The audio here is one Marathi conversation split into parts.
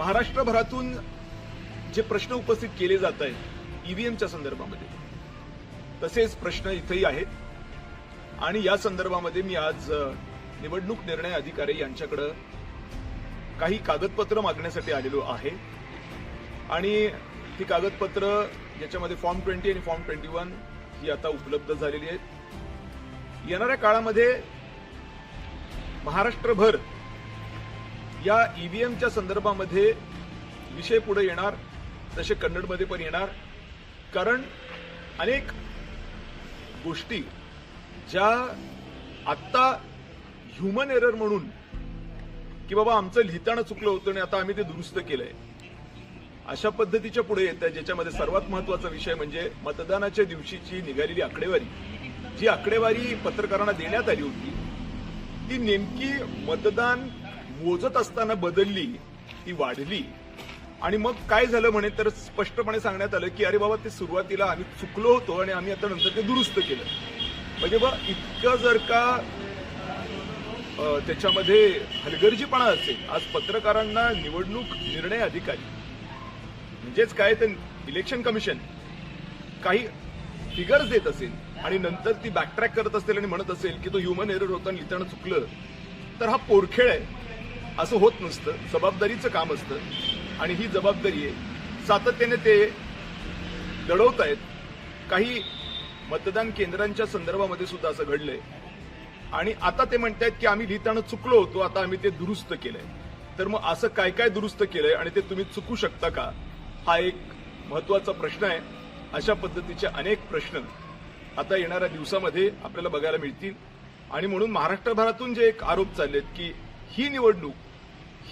महाराष्ट्रभरातून जे प्रश्न उपस्थित केले जात आहेत ईव्हीएमच्या संदर्भामध्ये. तसेच प्रश्न इथेही आहेत. आणि या संदर्भामध्ये मी आज निवडणूक निर्णय अधिकारी यांच्याकडं काही कागदपत्र मागण्यासाठी आलेलो आहे. आणि ती कागदपत्र याच्यामध्ये फॉर्म ट्वेंटी आणि फॉर्म ट्वेंटी वन ही आता उपलब्ध झालेली आहेत. येणाऱ्या काळामध्ये महाराष्ट्रभर या ईव्हीएमच्या संदर्भामध्ये विषय पुढे येणार तसे कन्नडमध्ये पण येणार. कारण अनेक गोष्टी ज्या आत्ता ह्युमन एरर म्हणून की बाबा आमचं लिहिताना चुकलं होतं आणि आता आम्ही ते दुरुस्त केलंय. अशा पद्धतीच्या पुढे येत आहे ज्याच्यामध्ये सर्वात महत्त्वाचा विषय म्हणजे मतदानाच्या दिवशीची निघालेली आकडेवारी. जी आकडेवारी पत्रकारांना देण्यात आली होती ती नेमकी मतदान मोजत असताना बदलली ती वाढली. आणि मग काय झालं म्हणे तर स्पष्टपणे सांगण्यात आलं की अरे बाबा ते सुरुवातीला आम्ही चुकलो होतो आणि आम्ही आता नंतर ते दुरुस्त केलं. म्हणजे बा इतकं जर का त्याच्यामध्ये हलगर्जीपणा असेल आज पत्रकारांना निवडणूक निर्णय अधिकारी म्हणजेच काय तर इलेक्शन कमिशन काही फिगर्स देत असेल आणि नंतर ती बॅकट्रॅक करत असेल आणि म्हणत असेल की तो ह्युमन एरर होता आणि लिहिताना चुकलं तर हा पोरखेळ आहे. असं होत नसतं. जबाबदारीचं काम असतं. आणि ही जबाबदारी आहे. सातत्याने ते दडवत आहेत काही मतदान केंद्रांच्या संदर्भामध्ये सुद्धा असं घडलंय. आणि आता ते म्हणतायत की आम्ही लिहिताना चुकलो होतो. आता आम्ही ते दुरुस्त केलंय. तर मग असं काय काय दुरुस्त केलंय आणि ते तुम्ही चुकू शकता का? हा एक महत्त्वाचा प्रश्न आहे. अशा पद्धतीचे अनेक प्रश्न आता येणाऱ्या दिवसामध्ये आपल्याला बघायला मिळतील. आणि म्हणून महाराष्ट्रभरातून जे एक आरोप चाललेत की ही निवडणूक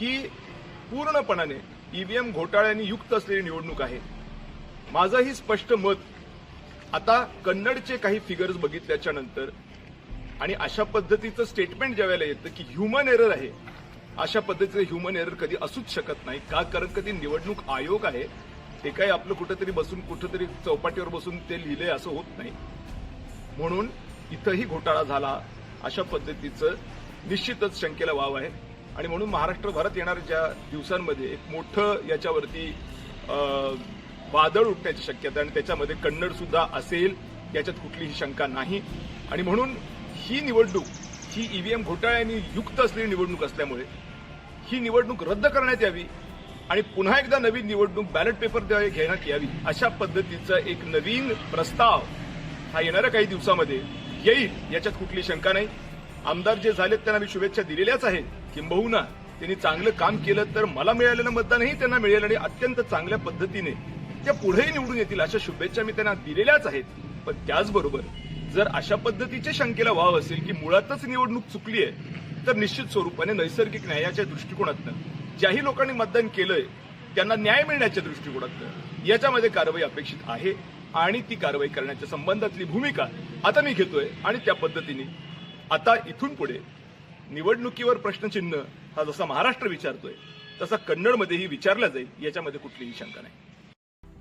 ही पूर्णपणाने ईव्हीएम घोटाळ्यांनी युक्त असलेली निवडणूक आहे. माझंही स्पष्ट मत आता कन्नडचे काही फिगर्स बघितल्याच्या नंतर आणि अशा पद्धतीचं स्टेटमेंट ज्यावेळेला येतं की ह्युमन एरर आहे अशा पद्धतीचं ह्युमन एरर कधी असूच शकत नाही. का? कारण कधी निवडणूक आयोग आहे ते काही आपलं कुठेतरी बसून कुठेतरी चौपाटीवर बसून ते लिहिलंय असं होत नाही. म्हणून इथंही घोटाळा झाला. अशा पद्धतीचं निश्चितच शंकेला वाव आहे. आणि म्हणून महाराष्ट्रभरात येणाऱ्या दिवसांमध्ये एक मोठं याच्यावरती वादळ उठण्याची शक्यता आणि त्याच्यामध्ये कन्नड सुद्धा असेल याच्यात कुठलीही शंका नाही. आणि म्हणून ही निवडणूक ही ईव्हीएम घोटाळ्याने युक्त असलेली निवडणूक असल्यामुळे ही निवडणूक रद्द करण्यात यावी आणि पुन्हा एकदा नवीन निवडणूक बॅलेट पेपरद्वारे घेण्यात यावी अशा पद्धतीचा एक नवीन प्रस्ताव हा येणाऱ्या काही दिवसामध्ये येईल याच्यात कुठली शंका नाही. आमदार जे झालेत त्यांना मी शुभेच्छा दिलेल्याच आहेत. किंबहुना त्यांनी चांगलं काम केलं तर मला मिळालेलं मतदानही त्यांना मिळेल आणि अत्यंत चांगल्या पद्धतीने त्या पुढेही निवडून येतील अशा शुभेच्छा मी त्यांना दिलेल्याच आहेत. पण त्याचबरोबर जर अशा पद्धतीच्या शंकेला वाव असेल की मुळातच निवडणूक चुकली आहे तर निश्चित स्वरूपाने नैसर्गिक न्यायाच्या दृष्टिकोनातनं ज्याही लोकांनी मतदान केलंय त्यांना न्याय मिळण्याच्या दृष्टिकोनातनं याच्यामध्ये कारवाई अपेक्षित आहे आणि ती कारवाई करण्याच्या संबंधातली भूमिका आता मी घेतोय आणि त्या पद्धतीने आता इथून पुढे निवडणुकीवर प्रश्नचिन्ह हा जसा महाराष्ट्र विचारतोय तसा कन्नडमध्येही विचारला जाईल याच्यामध्ये कुठलीही शंका नाही.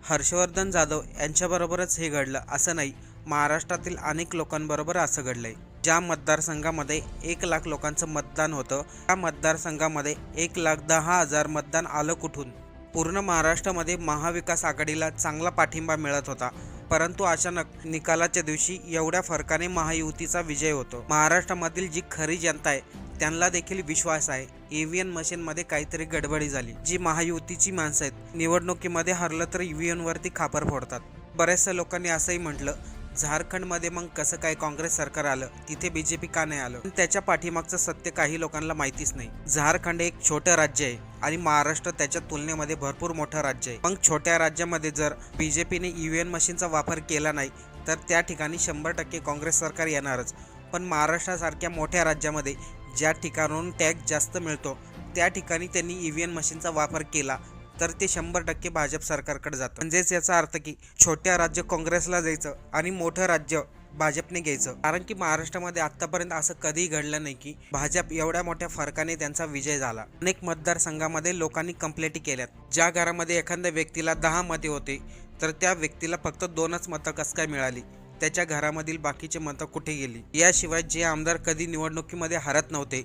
हर्षवर्धन जाधव यांच्याबरोबरच हे घडलं असं नाही महाराष्ट्रातील अनेक लोकांबरोबर असं घडलंय. ज्या मतदारसंघामध्ये एक लाख लोकांचं मतदान होतं त्या मतदारसंघामध्ये एक लाख दहा हजार मतदान आलं कुठून? पूर्ण महाराष्ट्रामध्ये महाविकास आघाडीला चांगला पाठिंबा मिळत होता. परंतु अचानक निकालाच्या दिवशी एवढ्या फरकाने महायुतीचा विजय होतो. महाराष्ट्रामधील जी खरी जनता आहे त्यांना देखील विश्वास आहे. ईव्हीएम मशीनमध्ये काहीतरी गडबडी झाली. जी महायुतीची माणसं आहेत निवडणुकीमध्ये हरलं तर ईव्हीएम वरती खापर फोडतात. बऱ्याचशा लोकांनी असंही म्हटलं झारखंडमध्ये मग कसं काय काँग्रेस सरकार आलं? तिथे बीजेपी का नाही आलं? त्याच्या पाठीमागचं सत्य काही लोकांना माहितीच नाही. झारखंड एक छोटं राज्य आहे. आणि महाराष्ट्र त्याच्या तुलनेमध्ये भरपूर मोठं राज्य आहे. मग छोट्या राज्यामध्ये जर बीजेपीने ईव्हीएम मशीनचा वापर केला नाही तर त्या ठिकाणी शंभर टक्के काँग्रेस सरकार येणारच. पण महाराष्ट्रासारख्या मोठ्या राज्यामध्ये ज्या ठिकाणाहून टॅक्स जास्त मिळतो त्या ठिकाणी त्यांनी इ व्ही एन मशीनचा वापर केला तर ते शंभर टक्के भाजप सरकारकडे जातं. म्हणजेच याचा अर्थ की छोट्या राज्य काँग्रेसला जायचं आणि मोठं राज्य भाजपने घ्यायचं. कारण की महाराष्ट्रामध्ये आतापर्यंत असं कधीही घडलं नाही की भाजप एवढ्या मोठ्या फरकाने त्यांचा विजय झाला. अनेक मतदारसंघामध्ये लोकांनी कंप्लेंटी केल्यात. ज्या घरामध्ये एखाद्या व्यक्तीला दहा मते होते तर त्या व्यक्तीला फक्त दोनच मतं कसं काय मिळाली? त्याच्या घरामधील बाकीचे मतं कुठे गेली? याशिवाय जे आमदार कधी निवडणुकीमध्ये हरत नव्हते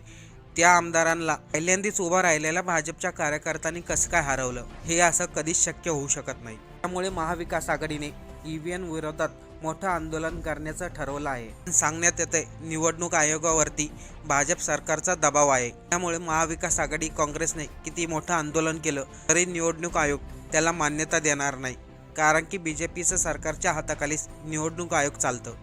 त्या आमदारांना पहिल्यांदीच उभं राहिलेल्या भाजपच्या कार्यकर्त्यांनी कसं काय हरवलं? हे असं कधीच शक्य होऊ शकत नाही. त्यामुळे महाविकास आघाडीने ईव्हीएम विरोधात मोठं आंदोलन करण्याचं ठरवलं आहे. सांगण्यात येते निवडणूक आयोगावरती भाजप सरकारचा दबाव आहे. त्यामुळे महाविकास आघाडी काँग्रेसने किती मोठं आंदोलन केलं तरी निवडणूक आयोग त्याला मान्यता देणार नाही. कारण की बी जे पीचं सरकारच्या हाताखालीच निवडणूक आयोग चालतं.